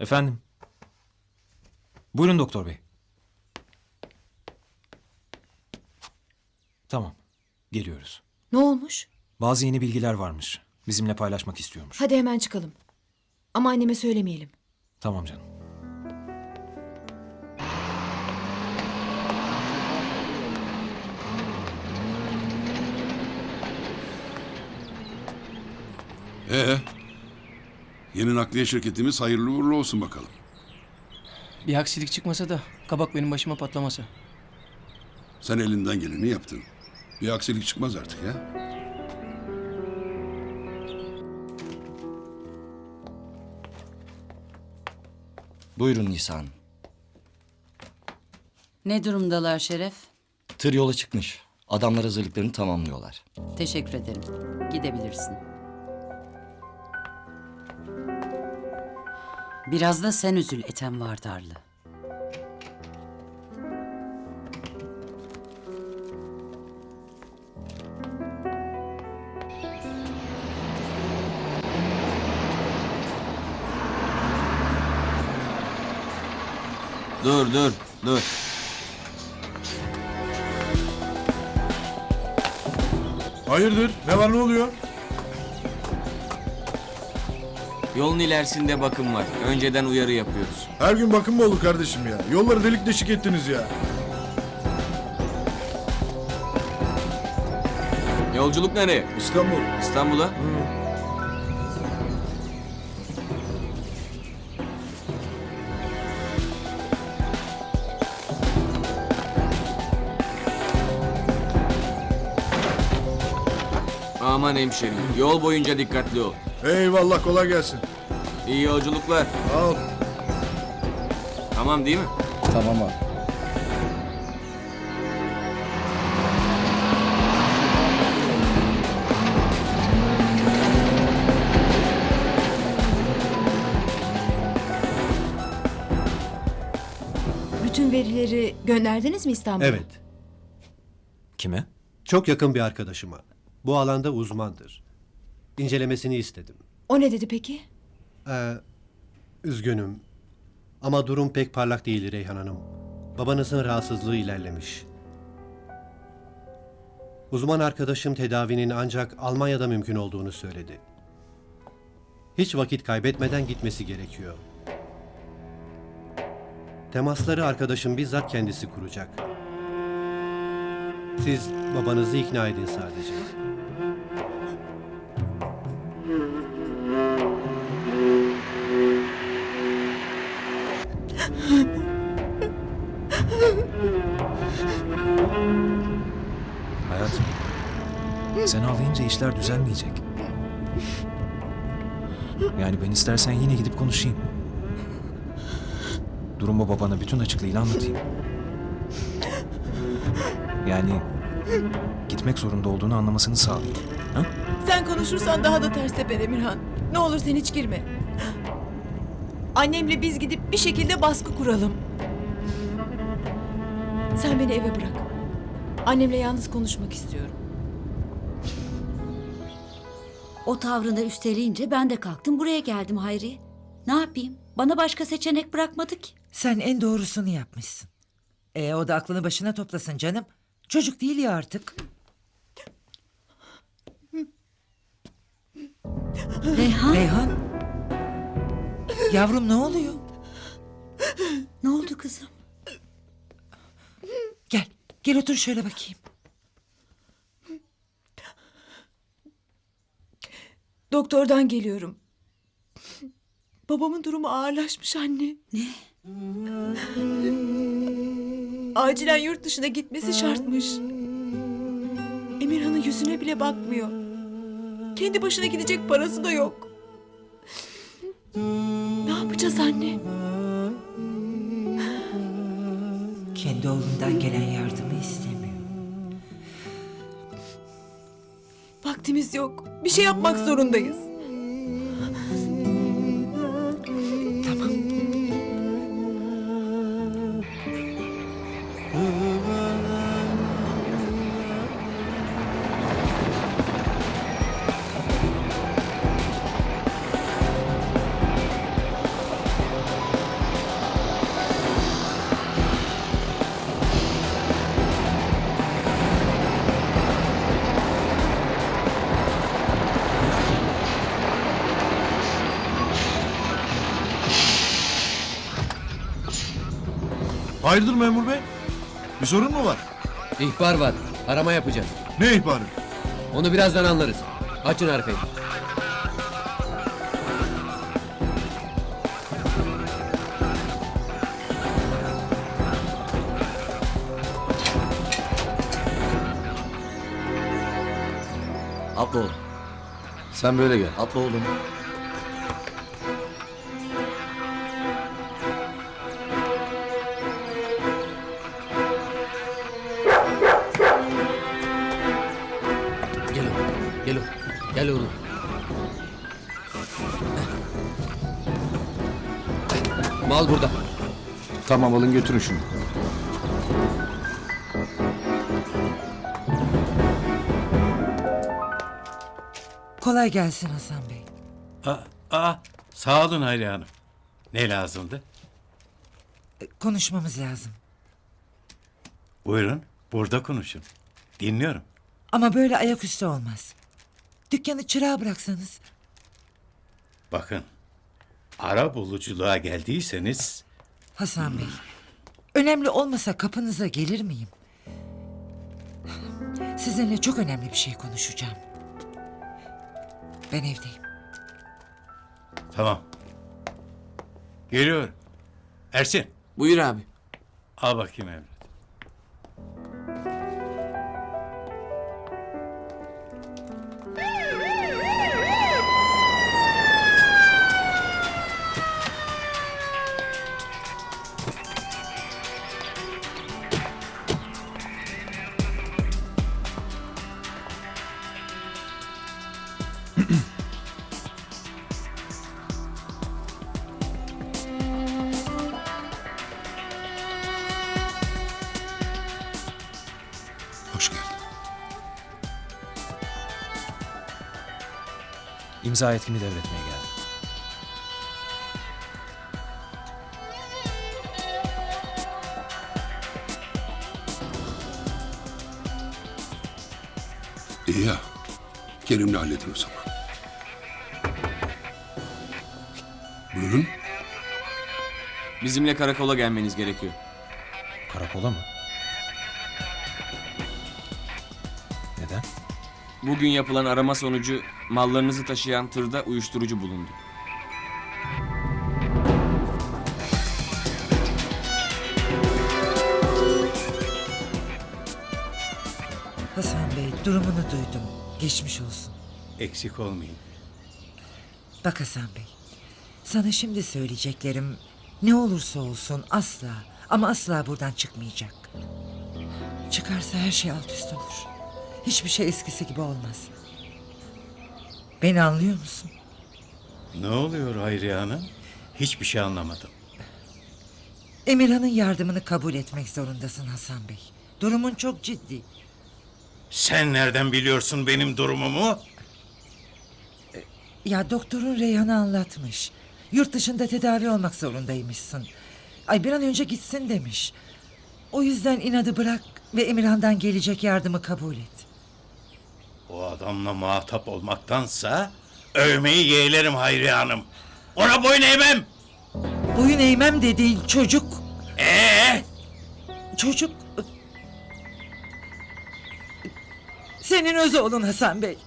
Efendim? Buyurun doktor bey. Tamam. Geliyoruz. Ne olmuş? Bazı yeni bilgiler varmış. Bizimle paylaşmak istiyormuş. Hadi hemen çıkalım. Ama anneme söylemeyelim. Tamam canım. Ee, yeni nakliye şirketimiz hayırlı uğurlu olsun bakalım. Bir aksilik çıkmasa da kabak benim başıma patlamasa. Sen elinden geleni yaptın. Bir aksilik çıkmaz artık ya. Buyurun Nisa Hanım. Ne durumdalar Şeref? Tır yola çıkmış. Adamlar hazırlıklarını tamamlıyorlar. Teşekkür ederim. Gidebilirsin. Biraz da sen üzül Ethem Vardarlı. Dur dur dur. Hayırdır? Ne var ne oluyor? Yolun ilerisinde bakım var. Önceden uyarı yapıyoruz. Her gün bakım mı olur kardeşim ya? Yolları delik deşik ettiniz ya. Yolculuk nereye? İstanbul. İstanbul'a. Aman hemşerim. Yol boyunca dikkatli ol. Eyvallah kolay gelsin. İyi yolculuklar. Al. Tamam değil mi? Tamam abi. Bütün verileri gönderdiniz mi İstanbul'a? Evet. Kime? Çok yakın bir arkadaşıma. Bu alanda uzmandır. İncelemesini istedim. O ne dedi peki? Ee, üzgünüm. Ama durum pek parlak değil Reyhan Hanım. Babanızın rahatsızlığı ilerlemiş. Uzman arkadaşım tedavinin ancak Almanya'da mümkün olduğunu söyledi. Hiç vakit kaybetmeden gitmesi gerekiyor. Temasları arkadaşım bizzat kendisi kuracak. Siz babanızı ikna edin sadece. Hayatım. Sen ağlayınca işler düzelmeyecek. Yani ben istersen yine gidip konuşayım. Durumu babana bütün açıklığıyla anlatayım. Yani gitmek zorunda olduğunu anlamasını sağlayayım. Ha? Sen konuşursan daha da ters teper Emirhan. Ne olur sen hiç girme. Annemle biz gidip bir şekilde baskı kuralım. Sen beni eve bırak. Annemle yalnız konuşmak istiyorum. O tavrını üsteleyince ben de kalktım buraya geldim Hayri. Ne yapayım? Bana başka seçenek bırakmadı ki. Sen en doğrusunu yapmışsın. E o da aklını başına toplasın canım. Çocuk değil ya artık. Reyhan Reyhan. Yavrum ne oluyor? ne oldu kızım? Gel. Gel otur şöyle bakayım. Doktordan geliyorum. Babamın durumu ağırlaşmış anne. Ne? Acilen yurt dışına gitmesi şartmış. Emirhan'ın yüzüne bile bakmıyor. Kendi başına gidecek parası da yok. Yapacağız anne? Kendi oğlundan gelen yardımı istemiyor. Vaktimiz yok. Bir şey yapmak zorundayız. Hayırdır memur bey? Bir sorun mu var? İhbar var. Arama yapacağız. Ne ihbarı? Onu birazdan anlarız. Açın arkayı. Atla oğlum. Sen böyle gel. Atla oğlum. Gel oğlum. Mal burada. Tamam alın götürün şunu. Kolay gelsin Hasan Bey. Aa, aa, sağ olun Hayri Hanım. Ne lazımdı? E, Konuşmamız lazım. Buyurun, burada konuşun. Dinliyorum. Ama böyle ayaküstü olmaz. Dükkanı çırağa bıraksanız. Bakın, ara buluculuğa geldiyseniz Hasan Bey. Önemli olmasa kapınıza gelir miyim? Sizinle çok önemli bir şey konuşacağım. Ben evdeyim. tamam. Geliyorum. Ersin, Buyur abi. al bakayım evlat. İmza yetkimi devretmeye geldim. İyi ya. Kerim'le halledin o zaman. Buyurun. Bizimle karakola gelmeniz gerekiyor. Karakola mı? Bugün yapılan arama sonucu mallarınızı taşıyan tırda uyuşturucu bulundu. Hasan Bey durumunu duydum. Geçmiş olsun. Eksik olmayın. Bak Hasan Bey. Sana şimdi söyleyeceklerim ne olursa olsun asla ama asla buradan çıkmayacak. Çıkarsa her şey alt üst olur. Hiçbir şey eskisi gibi olmaz. Beni anlıyor musun? Ne oluyor Hayri Hanım? Hiçbir şey anlamadım. Emirhan'ın yardımını kabul etmek zorundasın Hasan Bey. Durumun çok ciddi. Sen nereden biliyorsun benim durumumu? Ya doktorun Reyhan'ı anlatmış. Yurt dışında tedavi olmak zorundaymışsın. Ay bir an önce gitsin demiş. O yüzden inadı bırak ve Emirhan'dan gelecek yardımı kabul et. O adamla muhatap olmaktansa övmeyi yeğlerim Hayri Hanım. Ona boyun eğmem. Boyun eğmem dediğin çocuk. Ee? Çocuk... Senin öz oğlun Hasan Bey.